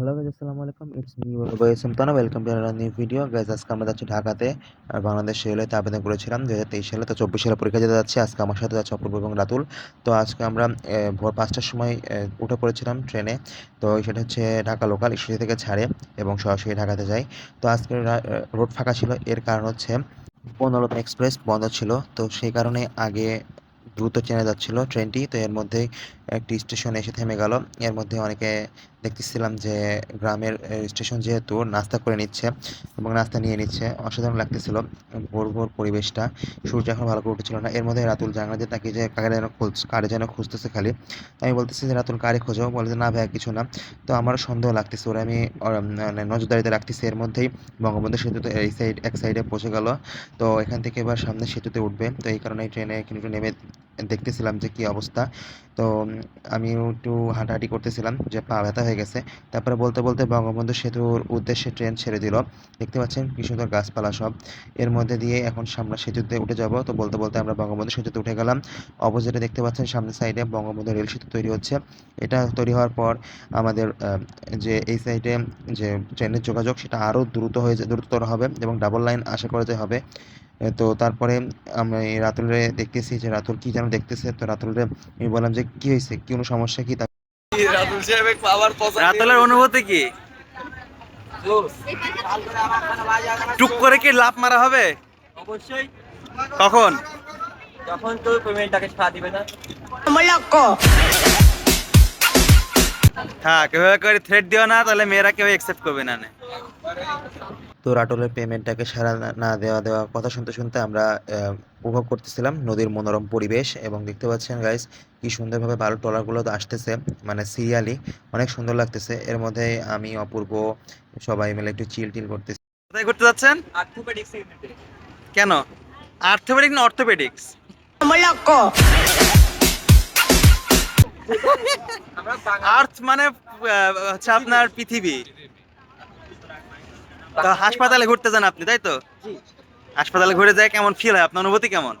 Hello guys আসসালামু আলাইকুম it's me welcome Tana welcome to another new video guys আজকে আমরা যাচ্ছি ঢাকাতে, আর বাংলাদেশ রেলওয়েতে আবেদন করেছিলাম দু হাজার তেইশ সালে। তো চব্বিশ সালে পরীক্ষা দিতে যাচ্ছি। আজকে আমার সাথে যাচ্ছে অপূর্ব এবং রাতুল। তো আজকে আমরা ভোর পাঁচটার সময় উঠে পড়েছিলাম ট্রেনে। তো সেটা হচ্ছে ঢাকা লোকাল স্টেশন থেকে ছাড়ে এবং সরাসরি ঢাকাতে যাই। তো আজকে রোড ফাঁকা ছিল। এর কারণ হচ্ছে বন্দরবান এক্সপ্রেস বন্ধ ছিল। তো সেই কারণে আগে দ্রুত ট্রেনে যাচ্ছিল ট্রেনটি। তো এর মধ্যে একটি স্টেশনে এসে থেমে গেল। এর মধ্যে অনেকে দেখতেছিলাম যে গ্রামের স্টেশন যেহেতু নাস্তা করে নিচ্ছে এবং নাস্তা নিয়ে নিচ্ছে, অসাধারণ লাগতেছিল ভোর ভোর পরিবেশটা। সূর্য এখন ভালো করে উঠেছিল না। এর মধ্যে রাতুল জানলা দিয়ে তাকিয়ে যে কাকে যেন খুঁজ, কারে যেন খুঁজতেছে খালি। আমি বলতেছি যে, রাতুল, কারে খোঁজো? বলে যে, না ভাইয়া, কিছু না। তো আমার সন্দেহ লাগতেছে। ওরা আমি মানে নজরদারিতে রাখতেছি এর মধ্যেই। বঙ্গবন্ধু সেতুতে এই সাইড এক সাইডে পৌঁছে গেল। তো এখান থেকে এবার সামনে সেতুতে উঠবে। তো এই কারণে ট্রেনে একটু নেমে দেখতেছিলাম যে কি অবস্থা। তো উম, আমি একটু হাঁটাহাঁটি করতেছিলাম যে পা ব্যথা হয়ে গেছে। তারপরে বলতে বলতে বঙ্গবন্ধু সেতুর উদ্দেশ্যে ট্রেন ছেড়ে দিল। দেখতে পাচ্ছেন কি সুন্দর গাছপালা সব। এর মধ্যে দিয়ে এখন সামনে সেতুতে উঠে যাব। তো বলতে বলতে আমরা বঙ্গবন্ধু সেতুতে উঠে গেলাম। অপোজিটে দেখতে পাচ্ছেন সামনের সাইডে বঙ্গবন্ধু রেল সেতু তৈরি হচ্ছে। এটা তৈরি হওয়ার পর আমাদের যে এই সাইডে যে ট্রেনের যোগাযোগ সেটা আরও দ্রুত হয়ে দ্রুততর হবে এবং ডাবল লাইন আশা করা হবে। তো তারপরে আমি রাতুলরে দেখতেছি যে রাতুল কি যেন দেখতেছে। তো রাতুলরে আমি বললাম যে কি হয়েছে? কি কোনো সমস্যা কি? রাতুলের অনুভূতি কি? টুক করে কি লাভ মারা হবে? অবশ্যই। কখন? যখন তো পেমেন্টটাকে দিবে না। থাক এভাবে করে থ্রেড দিও না তাহলে মেয়েরা কেউ একসেপ্ট করবে না নে। তো রাটলের পেমেন্টটাকে সারা না- দেওয়া দেওয়া কথা শুনতে শুনতে আমরা আহ, উপভোগ করতেছিলাম নদীর মনোরম পরিবেশ এবং দেখতে পাচ্ছেন গাইস কি সুন্দরভাবে বালু ট্রলারগুলো তো আসতেছে মানে সিরিয়ালি অনেক সুন্দর লাগতেছে। এর মধ্যে আমি অপূর্ব সবাই মিলে একটু চিল টিল করতেছি। কোথায় ঘুরতে যাচ্ছেন? কেন? আর্থোপেডিক না অর্থোপেডিক্স আর্থ মানে হচ্ছে আপনার পৃথিবী। তো হাসপাতালে ঘুরতে যান আপনি তাই তো? হাসপাতালে ঘুরে যায় কেমন ফিল হয়? আপনার অনুভূতি কেমন?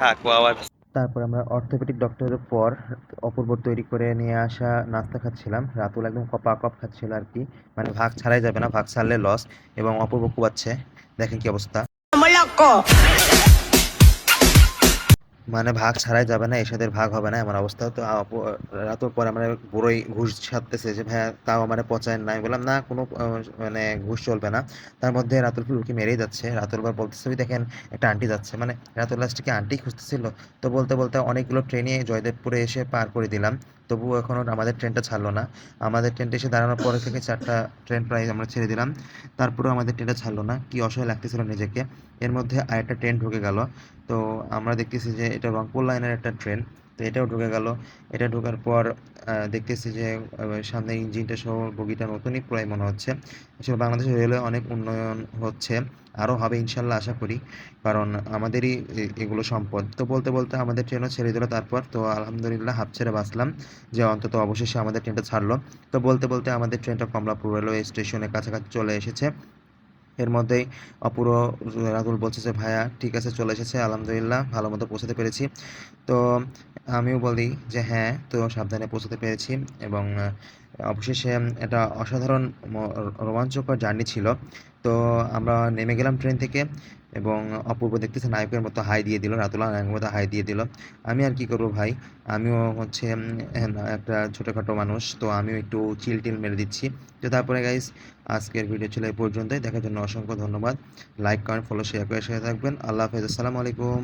থাক তারপর আমরা অর্থোপেডিক ডক্টরের পর অপূর্ব তৈরি করে নিয়ে আসা নাস্তা খাচ্ছিলাম। রাতুল একদম কপা কপ খাচ্ছিল আর কি। মানে ভাগ ছাড়াই যাবে না ভাগ ছাড়লে লস এবং অপূর্ব কুবাচ্ছে। দেখেন কি অবস্থা। মানে ভাগ ছাড়াই যাবে না এসাদের ভাগ হবে না, এমন অবস্থা। তো রাতের পরে আমরা বড়ই ঘুষ ছাড়তেছে যে, ভাইয়া, তাও আমার পচায় নাই। বললাম, না, কোনো মানে ঘুষ চলবে না। তার মধ্যে রাতুল ফুলকি মেরেই যাচ্ছে। রাতুল বার বলতেছে, "ওই দেখেন, একটা আন্টি যাচ্ছে। মানে রাতুল লাস্টে কি আন্টি খুঁজতেছিল? তো বলতে বলতে অনেকগুলো ট্রেনে জয়দেবপুরে এসে পার করে দিলাম। তবুও এখনও আমাদের ট্রেনটা ছাড়লো না। আমাদের ট্রেনটা এসে দাঁড়ানোর পরে থেকে চারটা ট্রেন প্রায় আমরা ছেড়ে দিলাম। তারপরেও আমাদের ট্রেনটা ছাড়লো না। কি অসহায় লাগতেছিল নিজেকে। এর মধ্যে আরেকটা ট্রেন ঢুকে গেল। তো আমরা দেখতেছি যে এটা রংপুর লাইনের একটা ট্রেন তো এটাও ঢুকে গেল। এটা ঢোকার পর দেখতেছি যে সামনে ইঞ্জিনটা সহ বগিটা নতুনই প্রায় মনে হচ্ছে। আসলে বাংলাদেশ রেলওয়ে অনেক উন্নয়ন হচ্ছে, আরও হবে ইনশাল্লাহ আশা করি, কারণ আমাদেরই এগুলো সম্পদ। তো বলতে বলতে আমাদের ট্রেনও ছেড়ে দিল তারপর, তো আলহামদুলিল্লাহ হাফ ছেড়ে বাঁচলাম, যে অন্তত অবশেষে আমাদের ট্রেনটা ছাড়লো। তো বলতে বলতে আমাদের ট্রেনটা কমলাপুর রেলওয়ে স্টেশনের কাছাকাছি চলে এসেছে। এর মধ্যেই অপুরো রাতুল বলছে যে, ভাইয়া, ঠিক আছে, চলে এসেছে, আলহামদুলিল্লাহ, ভালো মতো পৌঁছাতে পেরেছি। তো আমিও বলি যে হ্যাঁ তো সাবধানে পৌঁছাতে পেরেছি এবং অবশেষে এটা অসাধারণ রোমাঞ্চকর জার্নি ছিল। তো আমরা নেমে গেলাম ট্রেন থেকে এবং অপূর্ব দেখতেছে নায়কের মতো হাই দিয়ে দিল, রাতুলা নায়কের মতো হাই দিয়ে দিল। আমি আর কি করব ভাই? আমিও হচ্ছে একটা ছোটোখাটো মানুষ, তো আমিও একটু চিল টিল মেরে দিচ্ছি। তো তারপরে গাইস আজকের ভিডিও ছিল এই পর্যন্তই। দেখার জন্য অসংখ্য ধন্যবাদ। লাইক কমেন্ট ফলো শেয়ার করে সাথে থাকবেন। আল্লাহ হাফেজ, আসসালামু আলাইকুম।